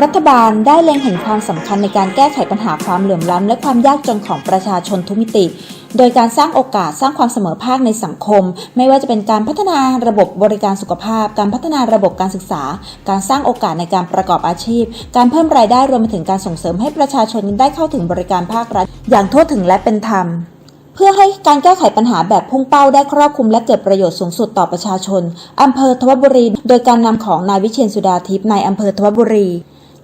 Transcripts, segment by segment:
รัฐบาลได้เล็งเห็นความสำคัญในการแก้ไขปัญหาความเหลื่อมล้ำและความยากจนของประชาชนทุกมิติ โดยการสร้างโอกาสสร้างความเสมอภาคในสังคม ไม่ว่าจะเป็นการพัฒนาระบบบริการสุขภาพ การพัฒนาระบบการศึกษา การสร้างโอกาสในการประกอบอาชีพ การเพิ่มรายได้รวมไปถึงการส่งเสริมให้ประชาชนได้เข้าถึงบริการภาครัฐ อย่างทั่วถึงและเป็นธรรมเพื่อให้การแก้ไขปัญหาแบบพุ่งเป้าได้ครอบคลุมและเกิดประโยชน์สูงสุดต่อประชาชน อำเภอทวัดบุรี โดยการนำของนายวิเชียนสุดาทิพย์นายอำเภอทวัดบุรี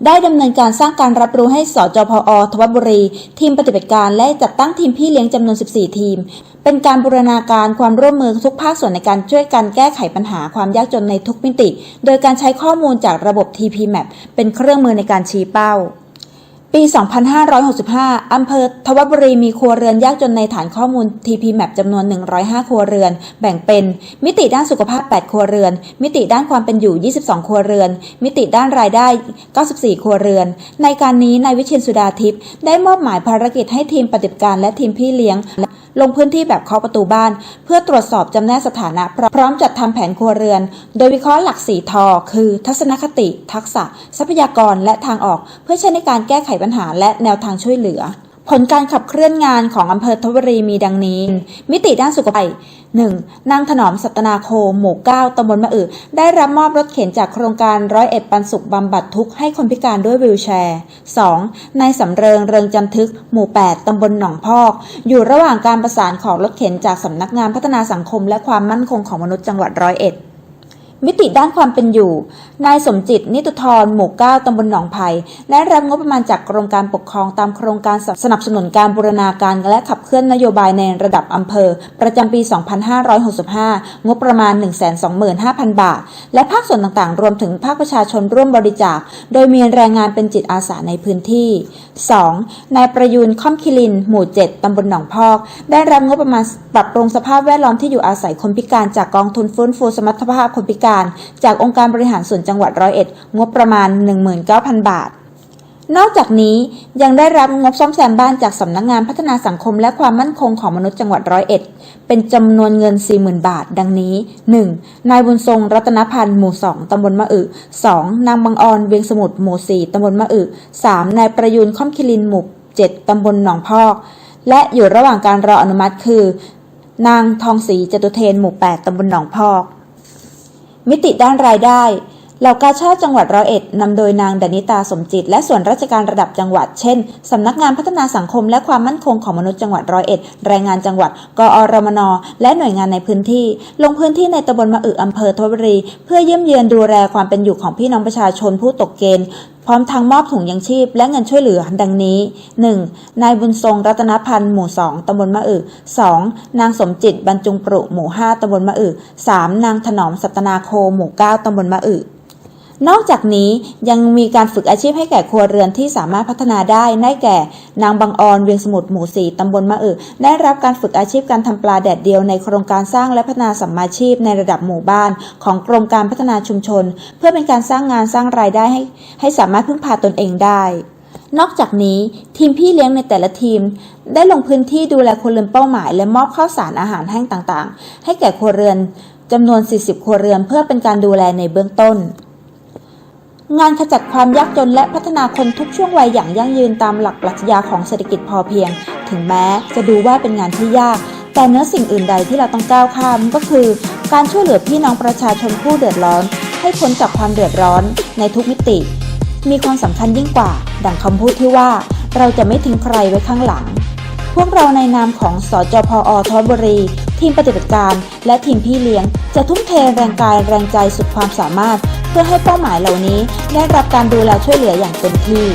ได้ดำเนินการสร้างการรับรู้ให้สจพอทวัดบุรี ทีมปฏิบัติการและจัดตั้งทีมพี่เลี้ยงจำนวน 14 ทีม เป็นการบูรณาการความร่วมมือทุกภาคส่วนในการช่วยกันแก้ไขปัญหาความยากจนในทุกมิติ โดยการใช้ข้อมูลจากระบบ TPMAP เป็นเครื่องมือในการชี้เป้า ปี 2565 อำเภอทวัดบุรีมีครัวเรือนยากจนในฐานข้อมูล TPMAP จำนวน 105 ครัวเรือน แบ่งเป็น มิติด้านสุขภาพ 8 ครัวเรือน มิติด้านความเป็นอยู่ 22 ครัวเรือน มิติด้านรายได้ 94 ครัวเรือน ในการนี้นายวิเชียนสุดาทิพย์ได้มอบหมายภารกิจให้ทีมปฏิบัติการและทีมพี่เลี้ยง ลงพื้นที่แบบเคาะประตูบ้าน เพื่อตรวจสอบจำแนกสถานะ พร้อมจัดทำแผนครัวเรือน โดยวิเคราะห์หลักสีทอคือ ทัศนคติ ทักษะ ทรัพยากรและทางออก เพื่อใช้ในการแก้ไขปัญหาและแนวทางช่วยเหลือ ผลการขับเคลื่อนงานของอำเภอทวรีมีดังนี้ มิติด้านสุขภาพ 1. นางถนอมสัตนาโค หมู่ 9ตำบลมะอึได้รับมอบรถเข็นจากโครงการร้อยเอ็ดปันสุขบำบัดทุกข์ให้คนพิการด้วยวีลแชร์ 2. นายสำเริงเริงจันทึก หมู่ 8ตำบลหนองพอก อยู่ระหว่างการประสานของรถเข็นจากสำนักงานพัฒนาสังคม และความมั่นคงของมนุษย์จังหวัดร้อยเอ็ด มิติด้านความเป็นอยู่ นายสมจิต นิตุธร หมู่9ตำบลหนองไผ่และรับงบประมาณจากกรมการปกครองตามโครงการสนับสนุนการบูรณาการและขับเคลื่อนนโยบายในระดับอำเภอ ประจำปี 2565 งบประมาณ 125,000 บาท และภาคส่วนต่างๆ รวมถึงภาคประชาชนร่วมบริจาค โดยมีแรงงานเป็นจิตอาสาในพื้นที่ 2. นายประยูนค่อมคิลิน หมู่ 7ตำบลหนองพอก ได้รับงบประมาณปรับปรุงสภาพแวดล้อมที่อยู่อาศัยคนพิการจากกองทุนฟื้นฟูสมรรถภาพคนพิการจากองค์การบริหารส่วนจังหวัดร้อยเอ็ดงบประมาณ 19,000 บาทนอกจากนี้ยังได้รับงบซ่อมแซมบ้านจากสำนักงานพัฒนาสังคมและความมั่นคงของมนุษย์จังหวัดร้อยเอ็ด เป็นจำนวนเงิน 40,000 บาท ดังนี้ 1. นายบุญทรงรัตนพันธ์หมู่ 2 ตำบลมะอึ 2. นางบางออนเวียงสมุทรหมู่ 4 ตำบลมะอึ 3. นายประยูนค่อมคิลินหมู่ 7 ตำบลหนองพอก และอยู่ระหว่างการรออนุมัติคือ นางทองศรีจตุเทนหมู่ 8 ตำบลหนองพอก มิติด้านรายได้เหล่ากาชาติจังหวัดร้อยเอ็ดนำโดยนางดนิตาสมจิต และส่วนราชการระดับจังหวัด เช่น สำนักงานพัฒนาสังคมและความมั่นคงของมนุษย์จังหวัดร้อยเอ็ดแรงงานจังหวัด กอรมน และหน่วยงานในพื้นที่ ลงพื้นที่ในตำบลมะอึอำเภอทวบุรี เพื่อเยี่ยมเยือนดูแลความเป็นอยู่ของพี่น้องประชาชนผู้ตกเกณฑ์ พร้อมทั้งมอบถุงยังชีพ และเงินช่วยเหลือดังนี้ 1. นายบุญทรงรัตนพันธ์หมู่2ตำบลมะอึ 2. นางสมจิตบรรจุงปรุหมู่5ตำบลมะอึ 3. นางถนอมสัตนาโคหมู่9ตำบลมะอึ นอกจากนี้ยังมีการฝึกอาชีพให้แก่ครัวเรือนที่สามารถพัฒนาได้ได้แก่ นางบางออนเวียงสมุทรหมู่4ตำบลมะอึได้รับการฝึกอาชีพการทำปลาแดดเดียวในโครงการสร้างและพัฒนาสัมมาชีพในระดับหมู่บ้าน ของกรมการพัฒนาชุมชน เพื่อเป็นการสร้างงานสร้างรายได้ให้ ให้สามารถพึ่งพาตนเองได้นอกจากนี้ทีมพี่เลี้ยงในแต่ละทีม ได้ลงพื้นที่ดูแลครัวเรือนเป้าหมาย และมอบข้าวสารอาหารแห้งต่างๆ ให้แก่ครัวเรือนจำนวน 40 ครัวเรือนเพื่อเป็นการดูแลในเบื้องต้น งานขจัดความยากจนและพัฒนาคนทุกช่วงวัยอย่างยั่งยืนตามหลักปรัชญาของเศรษฐกิจพอเพียง ถึงแม้จะดูว่าเป็นงานที่ยาก แต่เนื้อสิ่งอื่นใดที่เราต้องก้าวข้ามก็คือ การช่วยเหลือพี่น้องประชาชนผู้เดือดร้อน ให้พ้นจากความเดือดร้อนในทุกมิติ มีความสำคัญยิ่งกว่า ดังคำพูดที่ว่า เราจะไม่ทิ้งใครไว้ข้างหลัง พวกเราในนามของสจพอทบุรี ทีมปฏิบัติการ และทีมพี่เลี้ยง จะทุ่มเทแรงกายแรงใจสุดความสามารถ เพื่อให้เป้าหมายเหล่านี้ได้รับการดูแลช่วยเหลืออย่างเต็มที่